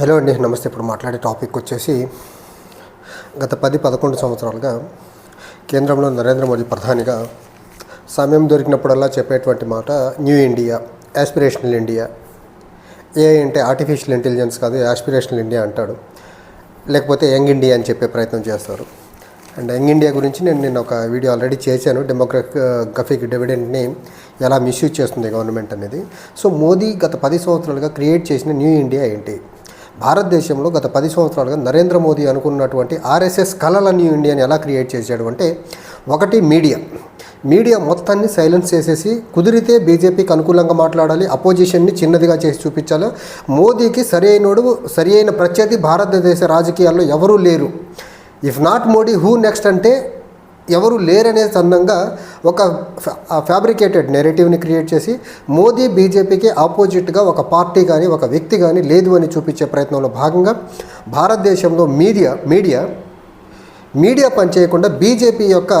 Hello అండి నమస్తే. ఇప్పుడు మాట్లాడే టాపిక్ వచ్చేసి గత పది పదకొండు సంవత్సరాలుగా కేంద్రంలో నరేంద్ర మోదీ ప్రధానిగా సమయం దొరికినప్పుడల్లా చెప్పేటువంటి మాట new India aspirational India. A అంటే ఆర్టిఫిషియల్ ఇంటెలిజెన్స్ కాదు యాస్పిరేషనల్ ఇండియా అంటాడు. లేకపోతే యంగ్ ఇండియా అని చెప్పే ప్రయత్నం చేస్తారు. అండ్ యంగ్ ఇండియా గురించి నేను నేను ఒక వీడియో ఆల్రెడీ చేశాను. డెమోగ్రఫిక్ డివిడెంట్ని ఎలా మిస్యూజ్ చేస్తుంది గవర్నమెంట్ అనేది. సో మోదీ గత పది సంవత్సరాలుగా క్రియేట్ చేసిన న్యూ ఇండియా ఏంటి? భారతదేశంలో గత పది సంవత్సరాలుగా నరేంద్ర మోదీ అనుకున్నటువంటి ఆర్ఎస్ఎస్ కళల న్యూ ఇండియాని ఎలా క్రియేట్ చేశాడు అంటే ఒకటి మీడియా. మీడియా మొత్తాన్ని సైలెన్స్ చేసేసి కుదిరితే బీజేపీకి అనుకూలంగా మాట్లాడాలి అపోజిషన్ని చిన్నదిగా చేసి చూపించాలి. మోదీకి సరైనడు సరి అయిన ప్రత్యర్థి భారతదేశ రాజకీయాల్లో ఎవరూ లేరు. If not Modi who next అంటే ఎవరు లేరనే సందంగా ఒక ఫ్యాబ్రికేటెడ్ నెరేటివ్ని క్రియేట్ చేసి మోదీ బీజేపీకి ఆపోజిట్గా ఒక పార్టీ కానీ ఒక వ్యక్తి కానీ లేదు అని చూపించే ప్రయత్నంలో భాగంగా భారతదేశంలో మీడియా మీడియా మీడియా పనిచేయకుండా బీజేపీ యొక్క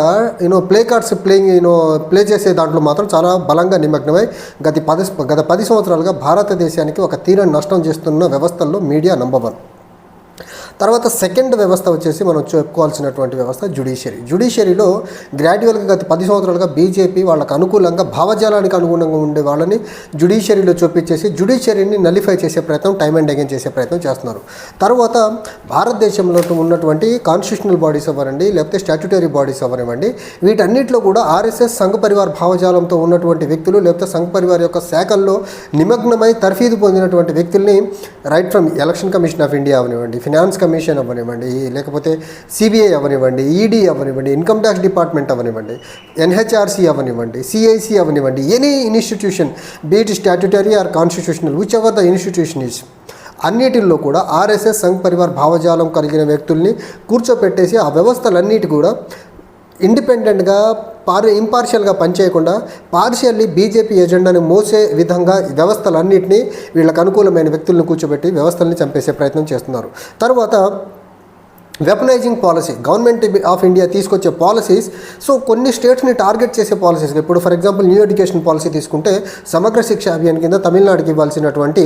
you know play cards playing you know play చేసే దాంట్లో మాత్రం చాలా బలంగా నిమగ్నమై గత పది గత పది సంవత్సరాలుగా భారతదేశానికి ఒక తీరని నష్టం చేస్తున్న వ్యవస్థల్లో మీడియా నంబర్ వన్ తర్వాత సెకండ్ వ్యవస్థ వచ్చేసి మనం చెప్పుకోవాల్సినటువంటి వ్యవస్థ జుడిషియరీ. జుడిషియరీలో గ్రాడ్యువల్గా గత పది సంవత్సరాలుగా బీజేపీ వాళ్ళకు అనుకూలంగా భావజాలానికి అనుగుణంగా ఉండే వాళ్ళని జుడిషియరీలో చూపించేసి జుడిషియరీని నలిఫై చేసే ప్రయత్నం టైం అండ్ అగైన్ చేసే ప్రయత్నం చేస్తున్నారు. తర్వాత భారతదేశంలో ఉన్నటువంటి కాన్స్టిట్యూషనల్ బాడీస్ అవ్వరండి లేకపోతే స్టాట్యుటరీ బాడీస్ అవ్వనివ్వండి వీటన్నిటిలో కూడా ఆర్ఎస్ఎస్ సంఘ పరివార్ భావజాలంతో ఉన్నటువంటి వ్యక్తులు లేకపోతే సంఘ పరివార్ యొక్క శాఖల్లో నిమగ్నమై తర్ఫీదు పొందినటువంటి వ్యక్తుల్ని right from election commission of India అవనివ్వండి ఫినాన్స్ కమిషన్ అవ్వనివ్వండి లేకపోతే సిబిఐ అవ్వనివ్వండి ఈడీ అవ్వనివ్వండి ఇన్కమ్ ట్యాక్స్ డిపార్ట్మెంట్ అవ్వనివ్వండి ఎన్హెచ్ఆర్సీ అవ్వనివ్వండి సిఐసి అవ్వనివ్వండి any institution be it statutory or constitutional whichever the institution is అన్నిటిల్లో కూడా ఆర్ఎస్ఎస్ సంఘ్ పరివార్ భావజాలం కలిగిన వ్యక్తుల్ని కూర్చోపెట్టేసి ఆ వ్యవస్థలన్నిటి కూడా ఇండిపెండెంట్గా పార్ ఇంపార్షియల్గా పనిచేయకుండా పార్షియల్లీ బీజేపీ ఎజెండాని మోసే విధంగా వ్యవస్థలన్నింటినీ వీళ్ళకు అనుకూలమైన వ్యక్తులను కూర్చోబెట్టి వ్యవస్థల్ని చంపేసే ప్రయత్నం చేస్తున్నారు. తర్వాత weaponising policy government of India తీసుకొచ్చే పాలసీస్ సో కొన్ని స్టేట్స్ని టార్గెట్ చేసే పాలసీస్ ఇప్పుడు for example new education policy తీసుకుంటే సమగ్ర శిక్ష అభియాన్ కింద తమిళనాడుకి ఇవ్వాల్సినటువంటి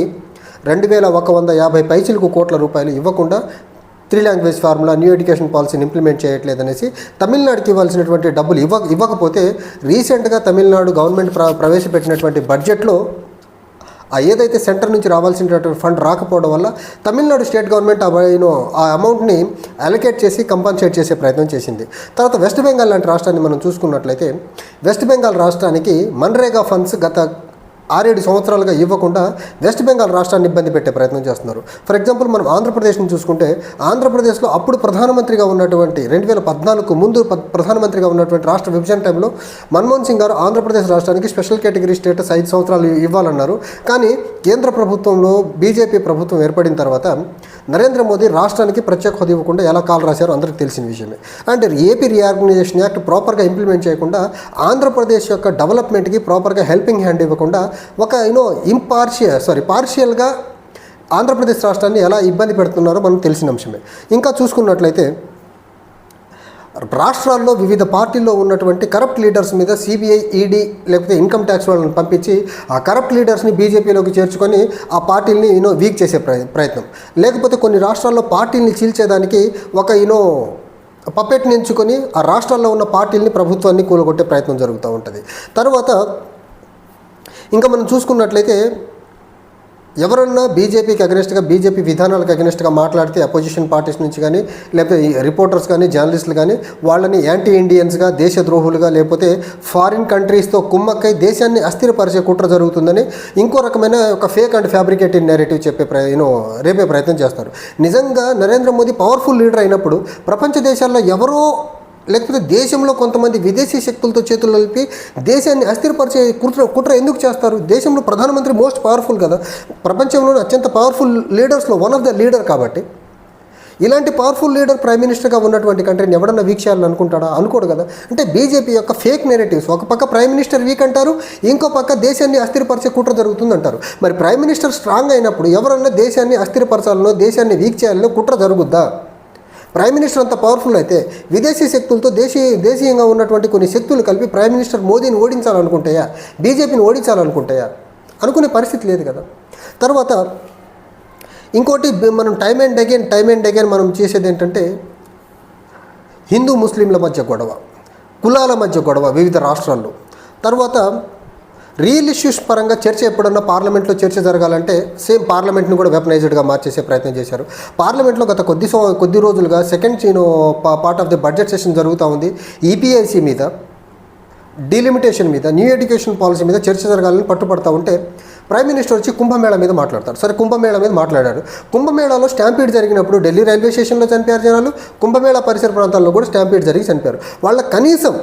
రెండు వేల ఒక వంద యాభై పైసలకు కోట్ల రూపాయలు ఇవ్వకుండా three language formula new education పాలసీని ఇంప్లిమెంట్ చేయట్లేదనేసి తమిళనాడుకి ఇవ్వాల్సినటువంటి డబ్బులు ఇవ్వ ఇవ్వకపోతే రీసెంట్గా తమిళనాడు గవర్నమెంట్ ప్ర ప్రవేశపెట్టినటువంటి బడ్జెట్లో ఆ ఏదైతే సెంటర్ నుంచి రావాల్సినటువంటి ఫండ్ రాకపోవడం వల్ల తమిళనాడు స్టేట్ గవర్నమెంట్ యూనో ఆ అమౌంట్ని అలొకేట్ చేసి కంపన్సేట్ చేసే ప్రయత్నం చేసింది. తర్వాత వెస్ట్ బెంగాల్ లాంటి రాష్ట్రాన్ని మనం చూసుకున్నట్లయితే వెస్ట్ బెంగాల్ రాష్ట్రానికి మన్రేగా ఫండ్స్ గత ఆరేడు సంవత్సరాలుగా ఇవ్వకుండా వెస్ట్ బెంగాల్ రాష్ట్రాన్ని ఇబ్బంది పెట్టే ప్రయత్నం చేస్తున్నారు. ఫర్ ఎగ్జాంపుల్ మనం ఆంధ్రప్రదేశ్ని చూసుకుంటే ఆంధ్రప్రదేశ్లో అప్పుడు ప్రధానమంత్రిగా ఉన్నటువంటి రెండు వేల పద్నాలుగు ముందు ప్రధానమంత్రిగా ఉన్నటువంటి రాష్ట్ర విభజన టైంలో మన్మోహన్ సింగ్ గారు ఆంధ్రప్రదేశ్ రాష్ట్రానికి స్పెషల్ కేటగిరీ స్టేటస్ ఐదు సంవత్సరాలు ఇవ్వాలన్నారు. కానీ కేంద్ర ప్రభుత్వంలో బీజేపీ ప్రభుత్వం ఏర్పడిన తర్వాత నరేంద్ర మోదీ రాష్ట్రానికి ప్రత్యేక హోదా ఇవ్వకుండా ఎలా కాల్ రాశారో అందరికీ తెలిసిన విషయమే. అండ్ ఏపీ రీఆర్గనైజేషన్ యాక్ట్ ప్రాపర్గా ఇంప్లిమెంట్ చేయకుండా ఆంధ్రప్రదేశ్ యొక్క డెవలప్మెంట్కి ప్రాపర్గా హెల్పింగ్ హ్యాండ్ ఇవ్వకుండా ఒక యూనో ఇంపార్షియల్ సారీ పార్షియల్గా ఆంధ్రప్రదేశ్ రాష్ట్రాన్ని ఎలా ఇబ్బంది పెడుతున్నారో మనం తెలిసిన అంశమే. ఇంకా చూసుకున్నట్లయితే రాష్ట్రాల్లో వివిధ పార్టీల్లో ఉన్నటువంటి కరప్ట్ లీడర్స్ మీద సిబిఐ ఈడీ లేకపోతే ఇన్కమ్ ట్యాక్స్ వాళ్ళని పంపించి ఆ కరప్ట్ లీడర్స్ని బీజేపీలోకి చేర్చుకొని ఆ పార్టీని యూనో వీక్ చేసే ప్రయత్నం. లేకపోతే కొన్ని రాష్ట్రాల్లో పార్టీల్ని చీల్చేదానికి ఒక యూనో పప్పెట్ని ఎంచుకొని ఆ రాష్ట్రాల్లో ఉన్న పార్టీల్ని ప్రభుత్వాన్ని కూలగొట్టే ప్రయత్నం జరుగుతూ ఉంటుంది. తర్వాత ఇంకా మనం చూసుకున్నట్లయితే ఎవరన్నా బీజేపీకి అగెనిస్ట్గా బీజేపీ విధానాలకు అగెనిస్ట్గా మాట్లాడితే అపోజిషన్ పార్టీస్ నుంచి కానీ లేకపోతే రిపోర్టర్స్ కానీ జర్నలిస్టులు కానీ వాళ్ళని యాంటీ ఇండియన్స్గా దేశద్రోహులుగా లేకపోతే ఫారిన్ కంట్రీస్తో కుమ్మక్కై దేశాన్ని అస్థిరపరిచే కుట్ర జరుగుతుందని ఇంకో రకమైన ఒక ఫేక్ అండ్ ఫ్యాబ్రికేటెడ్ నేరేటివ్ చెప్పే ప్ర యూనో రేపే ప్రయత్నం చేస్తారు. నిజంగా నరేంద్ర మోదీ పవర్ఫుల్ లీడర్ అయినప్పుడు ప్రపంచ దేశాల్లో ఎవరో లేకపోతే దేశంలో కొంతమంది విదేశీ శక్తులతో చేతులు కలిపి దేశాన్ని అస్థిరపరిచే కుట్ర కుట్ర ఎందుకు చేస్తారు? దేశంలో ప్రధానమంత్రి మోస్ట్ పవర్ఫుల్ కదా? ప్రపంచంలోని అత్యంత పవర్ఫుల్ లీడర్స్లో వన్ ఆఫ్ ద లీడర్ కాబట్టి. ఇలాంటి పవర్ఫుల్ లీడర్ ప్రైమ్ మినిస్టర్గా ఉన్నటువంటి కంట్రీని ఎవడన్నా వీక్షాలని అనుకుంటాడా? అనుకోడు కదా. అంటే బీజేపీ యొక్క ఫేక్ నెరేటివ్స్ ఒక పక్క ప్రైమ్ మినిస్టర్ వీక్ అంటారు ఇంకో పక్క దేశాన్ని అస్థిరపరిచే కుట్ర జరుగుతుంది అంటారు మరి ప్రైమ్ మినిస్టర్ స్ట్రాంగ్ అయినప్పుడు ఎవరన్నా దేశాన్ని అస్థిరపరచాలనో దేశాన్ని వీక్ చేయాలనో కుట్ర జరుగుద్దా? ప్రైమ్ మినిస్టర్ అంత పవర్ఫుల్ అయితే విదేశీ శక్తులతో దేశీయ దేశీయంగా ఉన్నటువంటి కొన్ని శక్తులు కలిపి ప్రైమ్ మినిస్టర్ మోదీని ఓడించాలనుకుంటాయా? బీజేపీని ఓడించాలనుకుంటాయా? అనుకునే పరిస్థితి లేదు కదా. తర్వాత ఇంకోటి మనం time and again time and again మనం చేసేది ఏంటంటే హిందూ ముస్లింల మధ్య గొడవ కులాల మధ్య గొడవ వివిధ రాష్ట్రాల్లో. తర్వాత రియల్ ఇష్యూస్ పరంగా చర్చ ఎప్పుడన్నా పార్లమెంట్లో చర్చ జరగాలంటే సేమ్ పార్లమెంట్ని కూడా వెపనైజ్డ్గా మార్చేసే ప్రయత్నం చేశారు. పార్లమెంట్లో గత కొద్ది కొద్ది రోజులుగా second చీను part of the budget session జరుగుతూ ఉంది. ఈపీఐసి మీద డిలిమిటేషన్ మీద న్యూ ఎడ్యుకేషన్ పాలసీ మీద చర్చ జరగాలని పట్టుపడతా ఉంటే ప్రైమ్ మినిస్టర్ వచ్చి కుంభమేళా మీద మాట్లాడతారు. సరే కుంభమేళా మీద మాట్లాడారు. కుంభమేళాలో స్టాంపీడ్ జరిగినప్పుడు ఢిల్లీ రైల్వే స్టేషన్లో చనిపోయారు జనాలు. కుంభమేళా పరిసర ప్రాంతాల్లో కూడా స్టాంపీడ్ జరిగి చనిపోయారు. వాళ్ళ కనీసం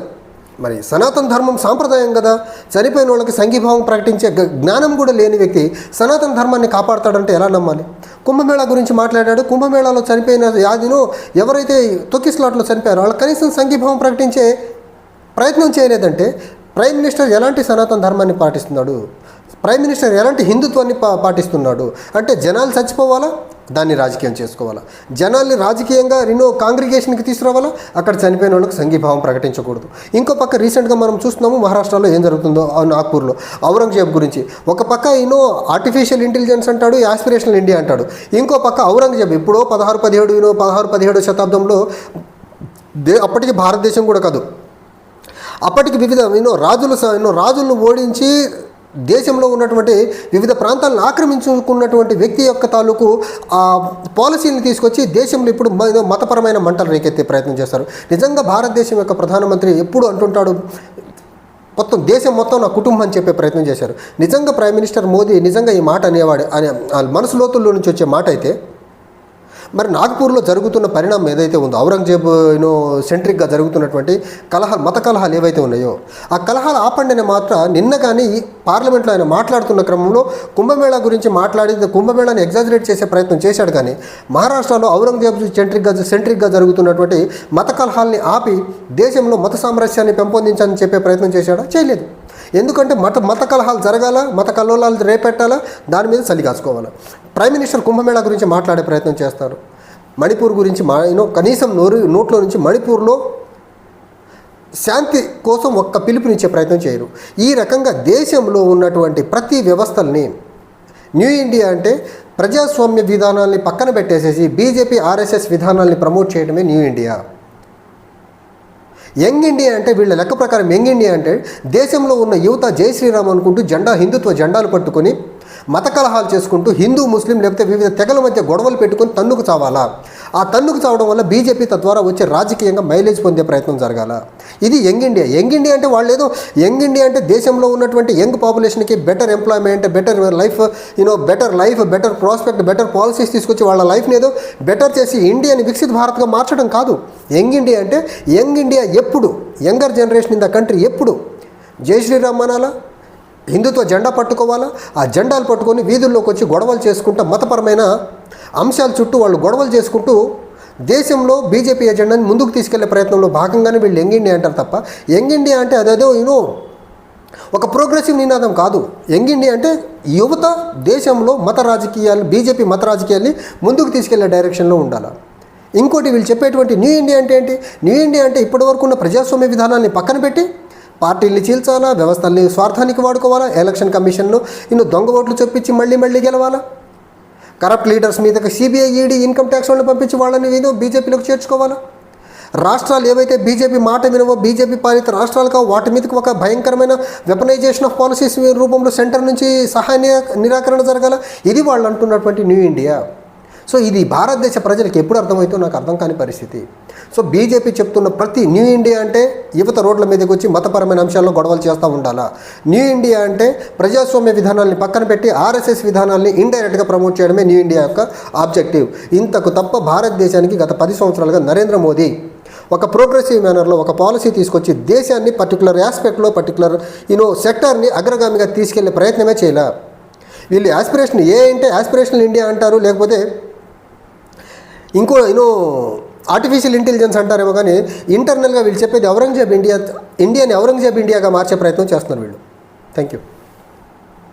మరి సనాతన ధర్మం సాంప్రదాయం కదా? చనిపోయిన వాళ్ళకి సంఘీభావం ప్రకటించే జ్ఞానం కూడా లేని వ్యక్తి సనాతన ధర్మాన్ని కాపాడతాడంటే ఎలా నమ్మాలి? కుంభమేళా గురించి మాట్లాడాడు. కుంభమేళాలో చనిపోయిన యాదిను ఎవరైతే తొక్కిస్లాట్లో చనిపోయారో వాళ్ళు కనీసం సంఘీభావం ప్రకటించే ప్రయత్నం చేయలేదంటే ప్రైమ్ మినిస్టర్ ఎలాంటి సనాతన ధర్మాన్ని పాటిస్తున్నాడు? ప్రైమ్ మినిస్టర్ ఎలాంటి హిందుత్వాన్ని పా పాటిస్తున్నాడు? అంటే జనాలు చచ్చిపోవాలా? దాన్ని రాజకీయం చేసుకోవాలా? జనాల్ని రాజకీయంగా ఎన్నో కాంగ్రిగేషన్కి తీసుకురావాలా? అక్కడ చనిపోయిన వాళ్ళకి సంఘీభావం ప్రకటించకూడదు. ఇంకో పక్క రీసెంట్గా మనం చూస్తున్నాము మహారాష్ట్రలో ఏం జరుగుతుందో నాగ్పూర్లో. ఔరంగజేబ్ గురించి. ఒక పక్క ఈయనో ఆర్టిఫిషియల్ ఇంటెలిజెన్స్ అంటాడు యాస్పిరేషనల్ ఇండియా అంటాడు. ఇంకో పక్క ఔరంగజేబ్ ఎప్పుడో పదహారు పదిహేడు ఈయనో పదహారు పదిహేడు శతాబ్దంలో దే అప్పటికి భారతదేశం కూడా కాదు. అప్పటికి వివిధ ఎన్నో రాజులు స- ఎన్నో రాజులను ఓడించి దేశంలో ఉన్నటువంటి వివిధ ప్రాంతాలను ఆక్రమించుకున్నటువంటి వ్యక్తి యొక్క తాలూకు ఆ పాలసీని తీసుకొచ్చి దేశంలో ఇప్పుడు మతపరమైన మంటలు రేకెత్తే ప్రయత్నం చేస్తారు. నిజంగా భారతదేశం యొక్క ప్రధానమంత్రి ఎప్పుడు అంటుంటాడు మొత్తం దేశం మొత్తం నా కుటుంబం అని చెప్పే ప్రయత్నం చేశారు. నిజంగా ప్రైమ్ మినిస్టర్ మోదీ నిజంగా ఈ మాట అనేవాడు అనే మనసులోతుల్లో నుంచి వచ్చే మాట అయితే మరి నాగ్పూర్లో జరుగుతున్న పరిణామం ఏదైతే ఉందో ఔరంగజేబ్ యూనో సెంట్రిక్గా జరుగుతున్నటువంటి కలహాలు మత కలహాలు ఏవైతే ఉన్నాయో ఆ కలహాలు ఆపండిని మాత్రం నిన్న కానీ పార్లమెంట్లో ఆయన మాట్లాడుతున్న క్రమంలో కుంభమేళా గురించి మాట్లాడి కుంభమేళాని ఎగ్జాజరేట్ చేసే ప్రయత్నం చేశాడు కానీ మహారాష్ట్రలో ఔరంగజేబ్ సెంట్రిక్గా సెంట్రిక్గా జరుగుతున్నటువంటి మత కలహాల్ని ఆపి దేశంలో మత సామరస్యాన్ని పెంపొందించాలని చెప్పే ప్రయత్నం చేశాడా? చేయలేదు. ఎందుకంటే మత మత కలహాలు జరగాల మత కల్లోలాలు రేపెట్టాలా దాని మీద చలి కాసుకోవాలా. ప్రైమ్ మినిస్టర్ కుంభమేళా గురించి మాట్లాడే ప్రయత్నం చేస్తారు. మణిపూర్ గురించి మా యూనో కనీసం నోరు నోట్లో నుంచి మణిపూర్లో శాంతి కోసం ఒక్క పిలుపునిచ్చే ప్రయత్నం చేయరు. ఈ రకంగా దేశంలో ఉన్నటువంటి ప్రతి వ్యవస్థల్ని న్యూ ఇండియా అంటే ప్రజాస్వామ్య విధానాల్ని పక్కన పెట్టేసేసి బీజేపీ ఆర్ఎస్ఎస్ విధానాల్ని ప్రమోట్ చేయడమే న్యూ ఇండియా. యంగ్ ఇండియా అంటే వీళ్ళ లెక్క ప్రకారం యంగ్ ఇండియా అంటే దేశంలో ఉన్న యువత జై శ్రీరామ్ అనుకుంటూ జెండా హిందుత్వ జెండాలు పట్టుకొని మత కలహాలు చేసుకుంటూ హిందూ ముస్లిం లేకపోతే వివిధ తెగల మధ్య గొడవలు పెట్టుకుని తన్నుకు చావాలా? ఆ తన్నుకు చావడం వల్ల బీజేపీ తద్వారా వచ్చే రాజకీయంగా మైలేజ్ పొందే ప్రయత్నం జరగాల? ఇది యంగ్ ఇండియా. యంగ్ ఇండియా అంటే వాళ్ళు ఏదో యంగ్ ఇండియా అంటే దేశంలో ఉన్నటువంటి young పాపులేషన్కి better employment better life you know better life better prospect better policies తీసుకొచ్చి వాళ్ళ లైఫ్ని ఏదో బెటర్ చేసి ఇండియాని వికసిత్ భారత్గా మార్చడం కాదు. యంగ్ ఇండియా అంటే యంగ్ ఇండియా ఎప్పుడు younger generation in the country ఎప్పుడు? జై శ్రీరామ్ అనాలా? హిందుత్వ జెండా పట్టుకోవాలా? ఆ జెండాలు పట్టుకొని వీధుల్లోకి వచ్చి గొడవలు చేసుకుంటూ మతపరమైన అంశాల చుట్టూ వాళ్ళు గొడవలు చేసుకుంటూ దేశంలో బీజేపీ ఎజెండాని ముందుకు తీసుకెళ్ళే ప్రయత్నంలో భాగంగానే వీళ్ళు యంగ్ ఇండియా అంటారు తప్ప యంగ్ ఇండియా అంటే అదేదో యూనో ఒక ప్రోగ్రెసివ్ నినాదం కాదు. యంగ్ ఇండియా అంటే యువత దేశంలో మత రాజకీయాలు బీజేపీ మత రాజకీయాల్ని ముందుకు తీసుకెళ్ళే డైరెక్షన్లో ఉండాలి? ఇంకోటి వీళ్ళు చెప్పేటువంటి న్యూ ఇండియా అంటే ఏంటి? న్యూ ఇండియా అంటే ఇప్పటివరకు ఉన్న ప్రజాస్వామ్య విధానాన్ని పక్కన పెట్టి పార్టీల్ని చీల్చాలా? వ్యవస్థల్ని స్వార్థానికి వాడుకోవాలా? ఎలక్షన్ కమిషన్ను ఇನ್ನು దొంగ ఓట్లు చొప్పించి మళ్ళీ మళ్ళీ గెలవాలా? కరప్ట్ లీడర్స్ మీదకి సిబిఐ ఈడీ ఇన్కమ్ ట్యాక్స్ వాళ్ళని పంపించి వాళ్ళని ఏదో బీజేపీలోకి చేర్చుకోవాలా? రాష్ట్రాలు ఏవైతే బీజేపీ మాట వినవో బీజేపీ పాలిత రాష్ట్రాలు కావు వాటి మీదకి ఒక భయంకరమైన వెపనైజేషన్ ఆఫ్ పాలసీస్ రూపంలో సెంటర్ నుంచి సహాయ నిరాకరణ జరగాల? ఇది వాళ్ళు అంటున్నటువంటి న్యూ ఇండియా. సో ఇది భారతదేశ ప్రజలకు ఎప్పుడు అర్థమవుతుందో నాకు అర్థం కాని పరిస్థితి. సో బీజేపీ చెప్తున్న ప్రతి న్యూ ఇండియా అంటే యువత రోడ్ల మీదకి వచ్చి మతపరమైన అంశాల్లో గొడవలు చేస్తూ ఉండాలా? న్యూ ఇండియా అంటే ప్రజాస్వామ్య విధానాల్ని పక్కన పెట్టి ఆర్ఎస్ఎస్ విధానాల్ని ఇండైరెక్ట్గా ప్రమోట్ చేయడమే న్యూ ఇండియా యొక్క ఆబ్జెక్టివ్. ఇంతకు తప్ప భారతదేశానికి గత పది సంవత్సరాలుగా నరేంద్ర మోదీ ఒక ప్రోగ్రెసివ్ మేనర్లో ఒక పాలసీ తీసుకొచ్చి దేశాన్ని పర్టికులర్ ఆస్పెక్ట్లో పర్టికులర్ యూనో సెక్టార్ని అగ్రగామిగా తీసుకెళ్ళే ప్రయత్నమే చేయలే? వీళ్ళు యాస్పిరేషన్ ఏ అంటే ఆస్పిరేషనల్ ఇండియా అంటారు లేకపోతే ఇంకో యూనో ఆర్టిఫిషియల్ ఇంటెలిజెన్స్ అంటారేమో కానీ ఇంటర్నల్గా వీళ్ళు చెప్పేది ఔరంగజేబ్ ఇండియా ఇండియాని ఔరంగజేబ్ ఇండియాగా మార్చే ప్రయత్నం చేస్తున్నారు వీళ్ళు. Thank you